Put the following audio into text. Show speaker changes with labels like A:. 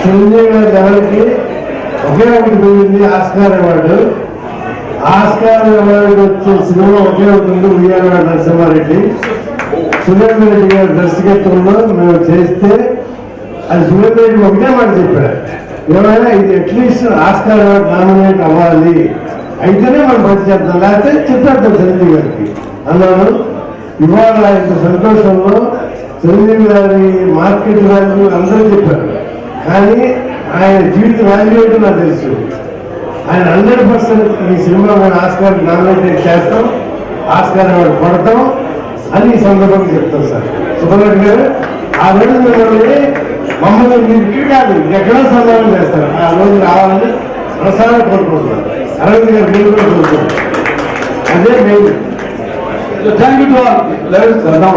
A: చిరంజీవి గారి ఒకే ఒకటి పోయింది ఆస్కార్ అవార్డు. ఆస్కార్ అవార్డు వచ్చే సినిమా ఒకే ఒకటి ఉంది ఉయ్యాల నరసింహారెడ్డి. సురేంద్ర రెడ్డి గారి దర్శకత్వంలో మేము చేస్తే అది సురేంద్ర రెడ్డి ఒకటే మాట చెప్పారు. ఏమైనా ఇది అట్లీస్ట్ ఆస్కార్ అవార్డు నామినేట్ అవ్వాలి. అయితేనే మనం పని చేద్దాం. లేకపోతే చెప్పేద్దాం చిరంజీవి గారికి. అన్నాను ఇవాళ ఇంత సంతోషంలో చిరంజీవి గారి మార్కెట్ వాల్యూ అందరూ చెప్పారు. కానీ ఆయన జీవిత వాల్యూ ఏంటో నాకు తెలుసు. ఆయన హండ్రెడ్ పర్సెంట్ ఈ సినిమా మన ఆస్కార్ నామినేట్ చేస్తాం ఆస్కార్ అవార్డు కొడతాం అని ఈ సందర్భంగా చెప్తాం సార్. సుబ్రహ్మణ్య గారు ఆ రోజు మిమ్మల్ని మమ్మల్ని మీరు ఇక్కడ కాదు ఎక్కడో సందర్భం చేస్తారు. ఆ రోజు రావాలని ప్రసారం కోరుకుంటున్నారు అరవింద్ గారు మీరు కూడా కోరుకుంటున్నారు. అదే main.
B: Thank you to all. Levels now,